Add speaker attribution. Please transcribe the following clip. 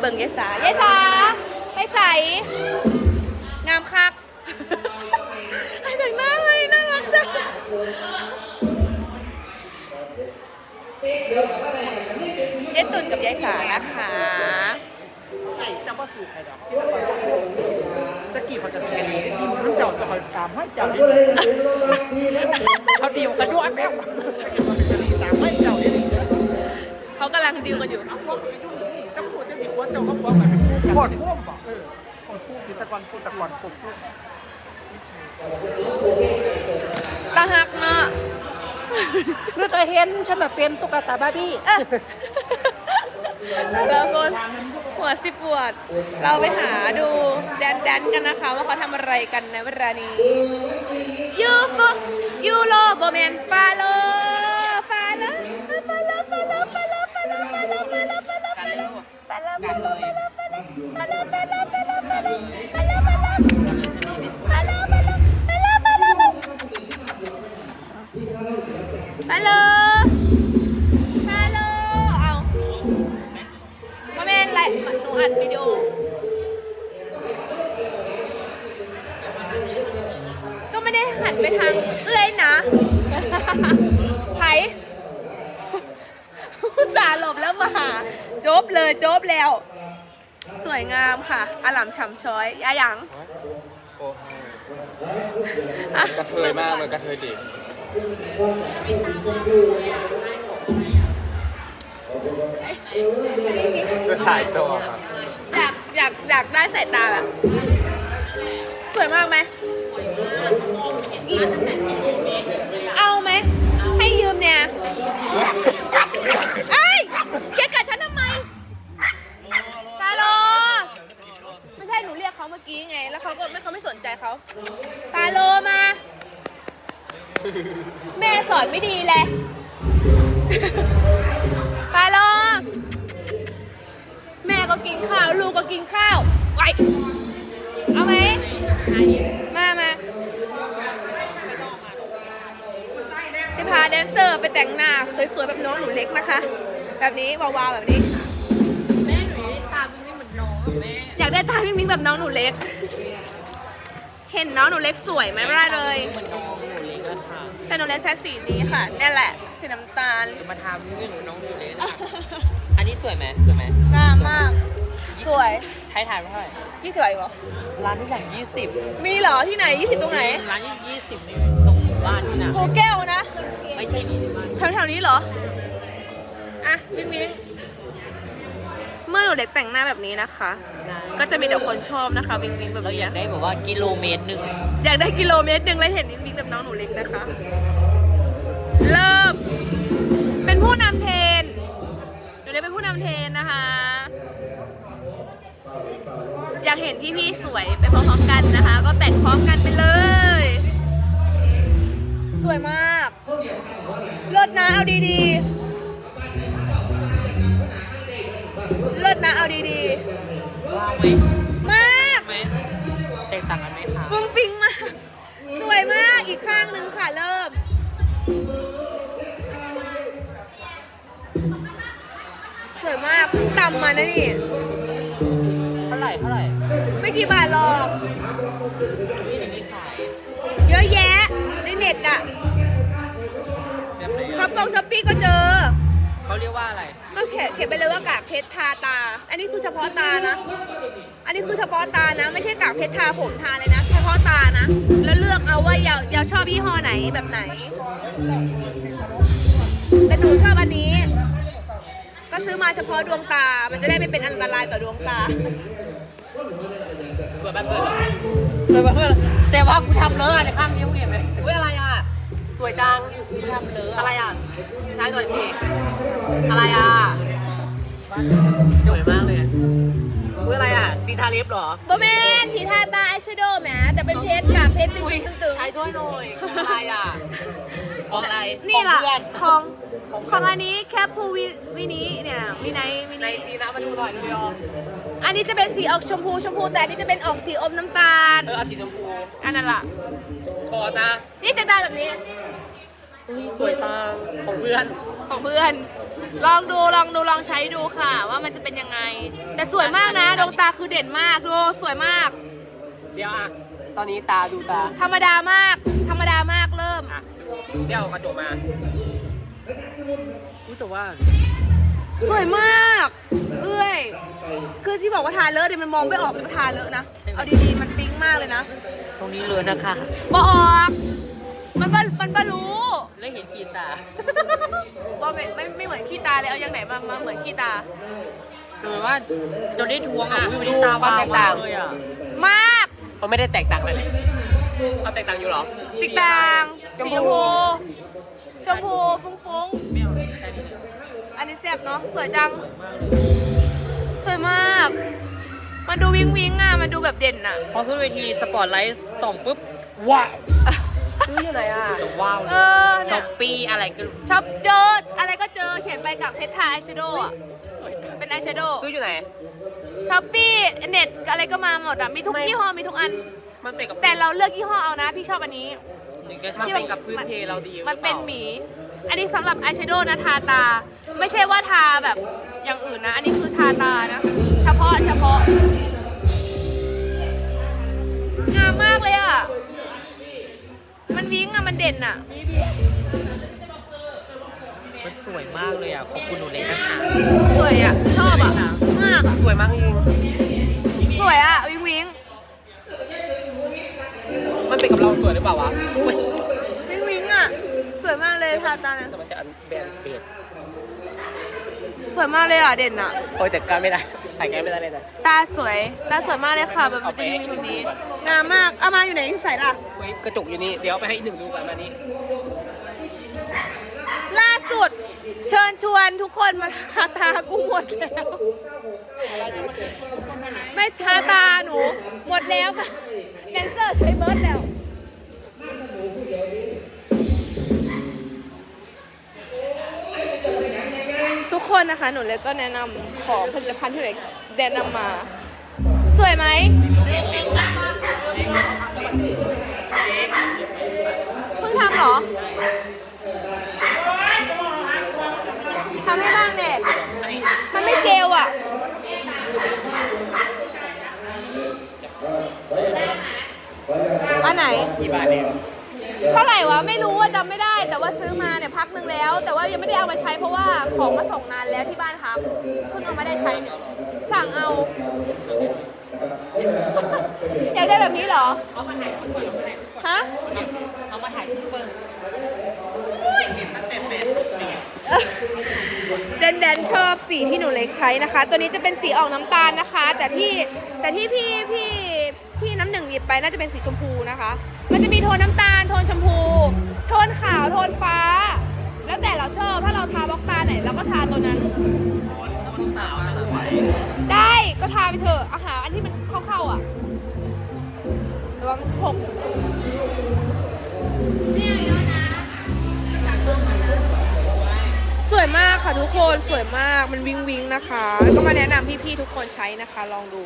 Speaker 1: เบิ่งยายสายายสาไม่ใส งามคักไอ้แต่งหน้เลยน่ารักจังเจ๊ตุนกับยายสานะคะ
Speaker 2: ไก่จะมาสู่ใครดอกจะกี่คนจะเป็นี้รุ่นเจ้าจะคอยตามให้เจ้าเขาดียวกันด้วยแป๊บเขา
Speaker 1: กำลังดีวกันอยู่ ว่า
Speaker 2: เจ้าก็บอกว่าเป็นผู้กันโคดพ่วงป่ะเออโคดพ่วมจิตตะกอนคตดตะกรโคตรพ่วก
Speaker 1: ตาหักเนาะ
Speaker 2: หรือเธอเห็นฉันน่ะเป็นตุ๊กตาบาร์บี้เอ้
Speaker 1: ยแล้วคนหัวสิปวด เราไปหาดูแดนแดนกันนะคะ ว่าเขาทำอะไรกันในเวลานี้ยูฟยูโรโบแมนฟาโล ไปแล้วไปแล้วไปแล้วไปแล้วไปแล้วไปแล้วไปแล้วไปแล้วไปแล้วไปแล้วไปแล้วไปแล้วไปแล้วไปแล้วฮัลโหลเอามาเมนไลฟ์หนูอัดวิดีโอก็ไม่ได้หันไปทางเอื้อยนะไผ อุตสาห์หลบแล้วมาหาจบเลยจบแล้ว สวยงามค่ะอลัมฉ่ำช้อยอะหยัง
Speaker 3: โอ้
Speaker 1: อะ
Speaker 3: กระเทยมากเลยกระเทยเด็กจะถ่ายจอครับ
Speaker 1: อยากอยากอยากได้สายตาแบบสวยมากไหม แม่สอนไม่ดีเลยซาโลแม่ก็กินข้าว ลูกก็กินข้าวไว้เอาไหมมามาสิพาแดนเซอร์ไปแต่งหน้า สวยๆ แบบน้องหนูเล็กนะคะ แบบนี้วาวๆแบบนี้
Speaker 4: แม่หนูตาเป็นเหมือนน้องแม่
Speaker 1: อยากได้ตาพิงพิงแบบน้องหนูเล็ก เห็นน้องหนูเล็กสวยไหมไม่ได้เลย
Speaker 4: เหมือนน้องหนูเล็ก แล้วค่ะ
Speaker 1: แต่หนูเล็กใช้สีนี้ค่ะเนี่ยแหละสีน้ำตาล
Speaker 4: จะมาทำนี่หนูน้องหนูเล็กนะคะอันนี้สวยไหมสวยไหม
Speaker 1: งามมาก สวย
Speaker 4: ให้ถ่ายมาเท่าไหร่
Speaker 1: พี่สวยเหรอ
Speaker 4: ร้านทุกอย่างยี่สิบ
Speaker 1: มีเหรอที่ไหนยี่สิบตรงไหน
Speaker 4: ร้านยี่สิบนี่ตรงบ้านนี่นะ
Speaker 1: กูแก้วนะ
Speaker 4: ไม่ใช่นี่ที่บ้าน
Speaker 1: แถวๆนี้เหรออะวิ่งวิ่งเมื่อหนูเด็กแต่งหน้าแบบนี้นะคะ ก็จะมีแต่คนชอบนะคะ วิ่งวิ่งแบบ
Speaker 4: เรา
Speaker 1: นี้
Speaker 4: อยากได้แบบว่ากิโลเมตรหนึ่ง
Speaker 1: อยากได้กิโลเมตรหนึ่งแล้วเห็นวิ่ง วิ่งแบบน้องหนูเล็กนะคะ เริ่ม เป็นผู้นำเทรนหนูได้เป็นผู้นำเทรนนะคะ อยากเห็นพี่ๆสวยไปพร้อมๆกันนะคะ ก็แต่งพร้อมกันไปเลย สวยมากเลิศนะเอาดีๆเลิศนะเอาดี
Speaker 4: ว่างไหม
Speaker 1: ๆมาก
Speaker 4: ไหมแตกต่างกันไหมคะ
Speaker 1: ฟุ้งฟิ้งมากส วยมาก อีกข้างหนึ่งค่ะ เริ่ม สวยมากเพิ่งตำมานะนี่
Speaker 4: เท่าไหร่เท่าไหร่
Speaker 1: ไม่กี่บาทหรอก
Speaker 4: นี่ถึงมีขาย
Speaker 1: เยอะแยะ ในเน็ตอะ
Speaker 4: แบบไหน
Speaker 1: ช้อปปงช้อปปี้ก็เจอ
Speaker 4: เขาเรียกว่าอะไร
Speaker 1: ก็เขียนเขียนไปเลยว่ากากเพชรทาตา อันนี้คือเฉพาะตานะ อันนี้คือเฉพาะตานะ ไม่ใช่กากเพชรทาผมทาเลยนะเฉพาะตานะ แล้วเลือกเอาว่าอยากอยากชอบยี่ห้อไหนแบบไหน แต่หนูชอบอันนี้ ก็ซื้อมาเฉพาะดวงตา มันจะได้ไม่เป็นอันตรายต่อดวงตา
Speaker 4: เปิดบ้านเปิดเหรอเปิดบ้านเปิดแต่ว่ากูทำเลอะในข้างนี้มึงเห็นไหมเฮ้ยอะไรอะ สวยจังกูทำเลอะอะไรอะใช้หน่อยสิอะไรอะสวยมากเลย เฮ้ยอะไรอะตีทาเล็บเหรอ
Speaker 1: โบแมนทีทาตาอายแชโดว์แหมแต่เป็นเพชรกากเพชรเป็นตึงตึง
Speaker 4: ใช้ด้วยหน่อยคืออะไรอะของอะไร
Speaker 1: ๆนี่ล่ะ
Speaker 4: ของเพื่อน
Speaker 1: ของของอันนี้แคปพูวิวินี้เนี่ยวิไนวิ
Speaker 4: ใน
Speaker 1: นี
Speaker 4: จีนะมาดูหน่อยดูดิอ๋อ
Speaker 1: อันนี้จะเป็นสีออกชมพูชมพูแต่อันนี้จะเป็นออกสีอมน้ำตาล
Speaker 4: เออเอาสีชมพู
Speaker 1: อันนั้นล่ะ
Speaker 4: คอตา
Speaker 1: นี่จะตาแบบนี้
Speaker 4: อุ้ยสวยตาของเพื่อน
Speaker 1: ของเพื่อน ลองดูลองดูลองใช้ดูค่ะ ว่ามันจะเป็นยังไง แต่สวยมากนะดวงตาคือเด่นมากดูสวยมาก
Speaker 4: เดี๋ยวอะ ตอนนี้ตาดูตา
Speaker 1: ธรรมดามาก ธรรมดามากเริ่ม
Speaker 4: อะดูเดี๋ยวเอากระจกมารู้แต่ว่า
Speaker 1: สวยมากเอ้ยคือที่บอกว่าทาเลอะเนี่ยมันมองไม่ออกเลยว่าทาเลอะนะ เอาดีๆมันปิ๊งมากเลยนะ
Speaker 4: ตรงนี้เลยนะคะ
Speaker 1: บอออก มันบ่มันบ่รู้
Speaker 4: แล้วเห็นกีตา
Speaker 1: ว่าไม่ไม่ไม่เหมือนขี้ตาเลยเอาอย่างไหนมามาเหมือนขี้ตา
Speaker 4: คือว่าจนได้ทวงอะวิวนี้ตาความแตกต่างเลยอะ
Speaker 1: มาก
Speaker 4: มันไม่ได้แตกต่างเลยเอาแตกต่างอยู่เหรอ
Speaker 1: ติดตางสีชมพูชมพูฟุ้งฟุ้งๆอันนี้แซ่บเนาะสวยจัง สวยมาก มันดูวิงวิงอะ มันดูแบบเด่นอะ
Speaker 4: พอขึ้นเวทีสปอร์ตไลท์ส่องปุ๊บว้าว ซื้ออยู่ไหนอะจะว้าวเล
Speaker 1: เอยอ
Speaker 4: ช้
Speaker 1: เนี่
Speaker 4: อยปปี้อะไรก็
Speaker 1: ชอบเจออะไรก็เจอเขียนไปกับเพชรทาอายแชโดว์อะเป็นอายแชโดว์
Speaker 4: ซื้ออยู่ไหน
Speaker 1: ช้อปปี้เน็ตอะไรก็มาหมดอะมีทุก
Speaker 4: ไม่
Speaker 1: ยี่ห้อมีทุกอัน
Speaker 4: มันเป็นกับ
Speaker 1: แต่เราเลือกยี่ห้อเอานะ พี่ชอบอันนี้
Speaker 4: มันเป็นกับพื้นเพเราดี
Speaker 1: มันเป็นหมี อันนี้สำหรับอายแชโดว์นะทาตา ไม่ใช่ว่าทาแบบอย่างอื่นนะ อันนี้คือทาตานะ เฉพาะเฉพาะงามมากเลยอะมัน วิ้งอะมันเด่นอะ
Speaker 4: มันสวยมากเลยอะ ขอบคุณหนูเล็กนะคะ
Speaker 1: สวยอะ ชอบอะ มากอะ
Speaker 4: สวยมากจริง
Speaker 1: สวยอะ วิงวิง
Speaker 4: มันเป็นกับเราสวยหรือเปล่าวะอุ๊ย
Speaker 1: วิงวิงอะ สวยมากเลยทาตาเนี่ย
Speaker 4: แต่มันจะอันแบนเบด
Speaker 1: สวยมากเลยอะ เด่นอะ
Speaker 4: โอ้ยแต่การไม่ได้ ถ่ายแกไม่ได้เลยนะ
Speaker 1: ตาสวย ตาสวยมากเลยค่ะ แบบมันจะมีแบบนี้ งามมาก เอามาอยู่ไหนใส่ล่ะ
Speaker 4: เว้ยกระจกอยู่นี่ เดี๋ยวเอาไปให้อีกหนึ่งดูก่อนมานี้
Speaker 1: ล่าสุด เชิญชวนทุกคนมาทาตากูหมดแล้ว ไม่ทาตาหนู หมดแล้วค่ะแคนเซอร์ใช้เบิร์ดแล้ว คนนะคะ หนูเล็กก็แนะนำของผลิตภัณฑ์ที่หนูเล็กแนะนำมา สวยไหม เพิ่งทำเหรอ ทำให้บ้างเนี่ยมันไม่เจลอะ อันไหน
Speaker 4: กี่บาทเนี่ย
Speaker 1: เท่าไหร่วะไม่รู้ว่าจำไม่ได้ แต่ว่าซื้อมาเนี่ยพักหนึ่งแล้ว แต่ว่ายังไม่ได้เอามาใช้เพราะว่าของมาส่งนานแล้วที่บ้านครับเพิ่งเอามาได้ใช้เนี่ยสั่งเอา อยากได้แบบนี้เหรอฮะ
Speaker 4: เอามาถ่ายรูปเปิ้ล
Speaker 1: แดนแดนชอบสีที่หนูเล็กใช้นะคะ ตัวนี้จะเป็นสีออกน้ำตาลนะคะ แต่ที่แต่ที่พี่พี่พี่น้ำหนึ่งหยิบไปน่าจะเป็นสีชมพูนะคะ มันจะมีโทนน้ำตาล โทนชมพู โทนขาว โทนฟ้า แล้วแต่เราชอบ ถ้าเราทาบล็อกตาไหนเราก็ทาตัวนั้น
Speaker 4: ได้
Speaker 1: ก็ทาไปเถอะอาหารอันที่มันเข้าๆอะระวังหก สวยมากค่ะทุกคนสวยมากมันวิงวิงนะคะ ก็มาแนะนำพี่ๆทุกคนใช้นะคะ ลองดู